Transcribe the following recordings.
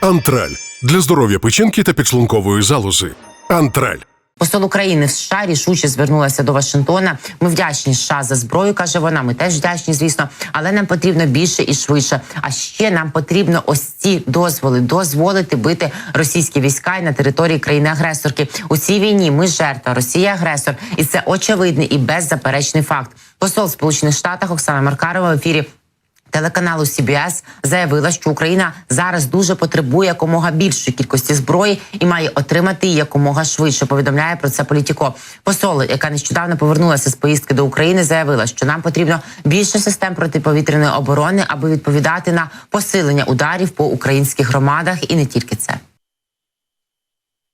Антраль для здоров'я печінки та підшлункової залози. Антраль. Посол України в США рішуче звернулася до Вашингтона. Ми вдячні США за зброю, каже вона. Ми теж вдячні, звісно, але нам потрібно більше і швидше. А ще нам потрібно ось ці дозволи дозволити бити російські війська й на території країни-агресорки. У цій війні ми жертва, Росія агресор, і це очевидний і беззаперечний факт. Посол Сполучених Штатів Оксана Маркарова в ефірі телеканалу CBS заявила, що Україна зараз дуже потребує якомога більшої кількості зброї і має отримати її якомога швидше. Повідомляє про це політіко. Посол, яка нещодавно повернулася з поїздки до України, заявила, що нам потрібно більше систем протиповітряної оборони, аби відповідати на посилення ударів по українських громадах, і не тільки це.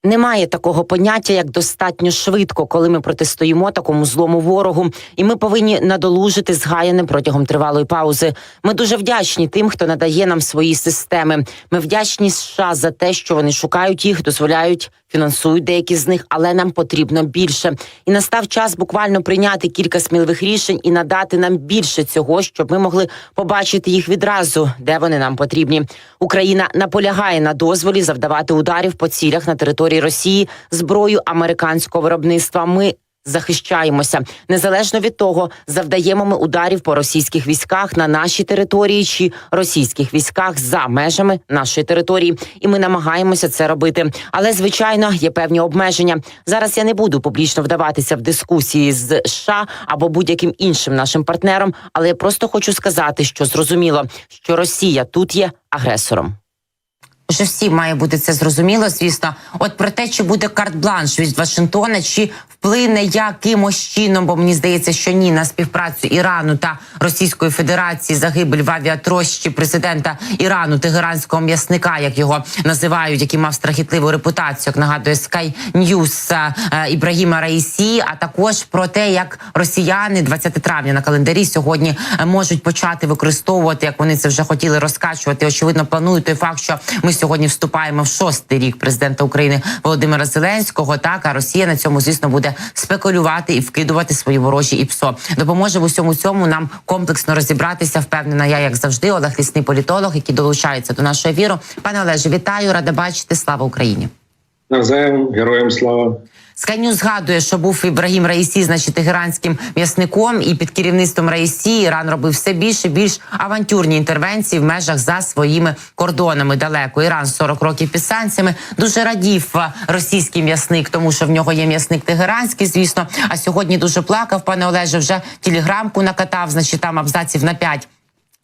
Немає такого поняття, як достатньо швидко, коли ми протистоїмо такому злому ворогу, і ми повинні надолужити згаяне протягом тривалої паузи. Ми дуже вдячні тим, хто надає нам свої системи. Ми вдячні США за те, що вони шукають їх, дозволяють, фінансують деякі з них, але нам потрібно більше. І настав час буквально прийняти кілька сміливих рішень і надати нам більше цього, щоб ми могли побачити їх відразу, де вони нам потрібні. Україна наполягає на дозволі завдавати ударів по цілях на території Росії зброю американського виробництва. Ми захищаємося незалежно від того, завдаємо ми ударів по російських військах на нашій території чи російських військах за межами нашої території, і ми намагаємося це робити. Але звичайно є певні обмеження. Зараз я не буду публічно вдаватися в дискусії з США або будь-яким іншим нашим партнером, але я просто хочу сказати, що зрозуміло, що Росія тут є агресором. Що всім має бути це зрозуміло, звісно. От про те, чи буде карт-бланш від Вашингтона, чи вплине якимось чином, бо мені здається, що ні, на співпрацю Ірану та Російської Федерації загибель в авіатрощі президента Ірану, тегеранського м'ясника, як його називають, який мав страхітливу репутацію, як нагадує Sky News е, Ібрагіма Раїсі. А також про те, як росіяни 20 травня на календарі сьогодні е, можуть почати використовувати, як вони це вже хотіли розкачувати. Очевидно, планують той факт, що ми сьогодні вступаємо в шостий рік президента України Володимира Зеленського. Так а Росія на цьому, звісно, буде спекулювати і вкидувати свої ворожі і ПСО. Допоможе в усьому цьому нам комплексно розібратися. Впевнена, я як завжди, Олег Лісний політолог, який долучається до нашого ефіру. Пане Олеже, вітаю, рада бачити. Слава Україні. Назаєм героям слава. Скайню згадує, що був Ібрагім Раїсі, значить, тегеранським м'ясником, і під керівництвом Раїсі Іран робив все більше більш авантюрні інтервенції в межах за своїми кордонами далеко. Іран 40 років під санкціями дуже радів російський м'ясник, тому що в нього є м'ясник тегеранський, звісно. А сьогодні дуже плакав. Пане Олеже, вже телеграмку накатав, значить там абзаців на 5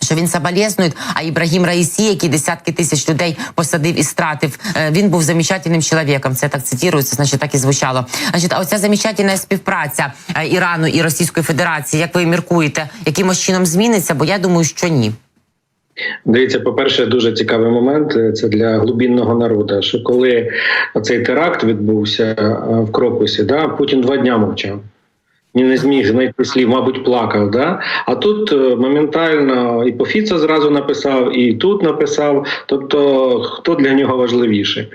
що він соболезнує, а Ібрагім Раїсі, який десятки тисяч людей посадив і стратив, е, він був замечательним чоловіком. Це так цитірується, значить так і звучало. Значить, а оця замечательна співпраця е, Ірану і Російської Федерації, як ви міркуєте, якимось чином зміниться? Бо я думаю, що ні. Дивіться, по-перше, дуже цікавий момент. е, Це для глубінного народу. Що коли цей теракт відбувся в Крокусі, да, Путін два дня мовчав. Він не зміг знайти слів, мабуть, плакав. Да? А тут е, моментально і по Фіцо зразу написав, і тут написав. Тобто, хто для нього важливіший?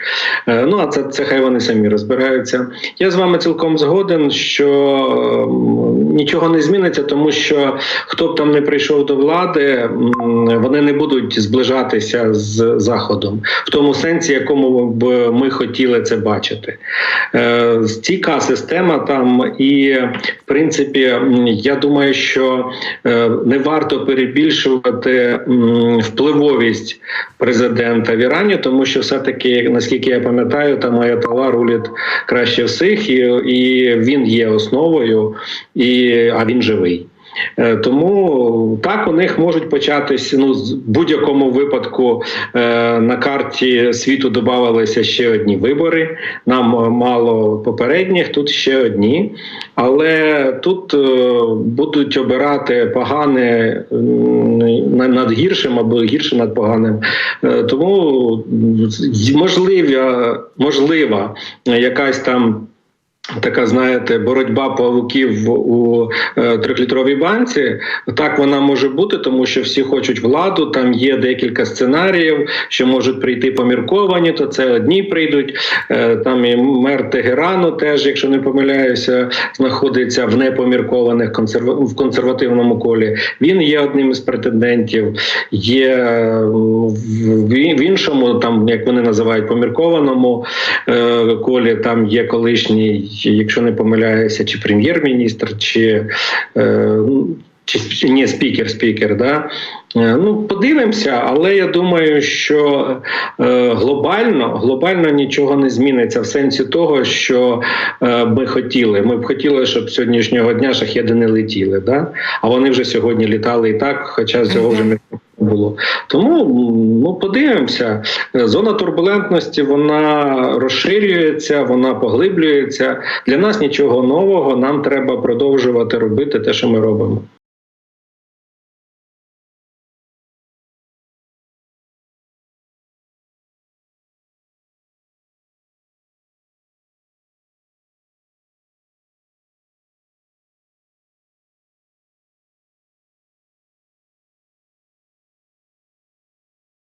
Е, Ну а це, це хай вони самі розбираються. Я з вами цілком згоден, що нічого не зміниться, тому що хто б там не прийшов до влади, вони не будуть зближатися з Заходом в тому сенсі, якому б ми хотіли це бачити. Е, Стійка система там і принципі, я думаю, що е, не варто перебільшувати впливовість президента в Ірані, тому що все-таки, наскільки я пам'ятаю, там Аятала рулить краще всіх, і він є основою, і, а він живий. Е, Тому так у них можуть початись ну з будь-якому випадку е, на карті світу додавалися ще одні вибори. Нам е, мало попередніх, тут ще одні, але тут будуть обирати погане над гіршим або гірше над поганим. Тому м, можливі, можлива якась там Така, знаєте, боротьба павуків у е, трьохлітровій банці. Так вона може бути, тому що всі хочуть владу. Там є декілька сценаріїв, що можуть прийти помірковані, то це одні прийдуть. Е, там і мер Тегерану, теж, якщо не помиляюся, знаходиться в непоміркованих консерва... в консервативному колі. Він є одним із претендентів. Є в в іншому, там як вони називають поміркованому е, колі. Там є колишній, якщо не помиляюся, чи прем'єр-міністр, чи, е, ну, чи ні, спікер, спікер. Да? Е, Ну, подивимося, але я думаю, що е, глобально, глобально нічого не зміниться в сенсі того, що е, ми хотіли. Ми б хотіли, щоб сьогоднішнього дня шахеди не летіли. Да? А вони вже сьогодні літали і так, хоча з цього вже не було. Тому ну подивимося. Зона турбулентності вона розширюється, вона поглиблюється. Для нас нічого нового. Нам треба продовжувати робити те, що ми робимо.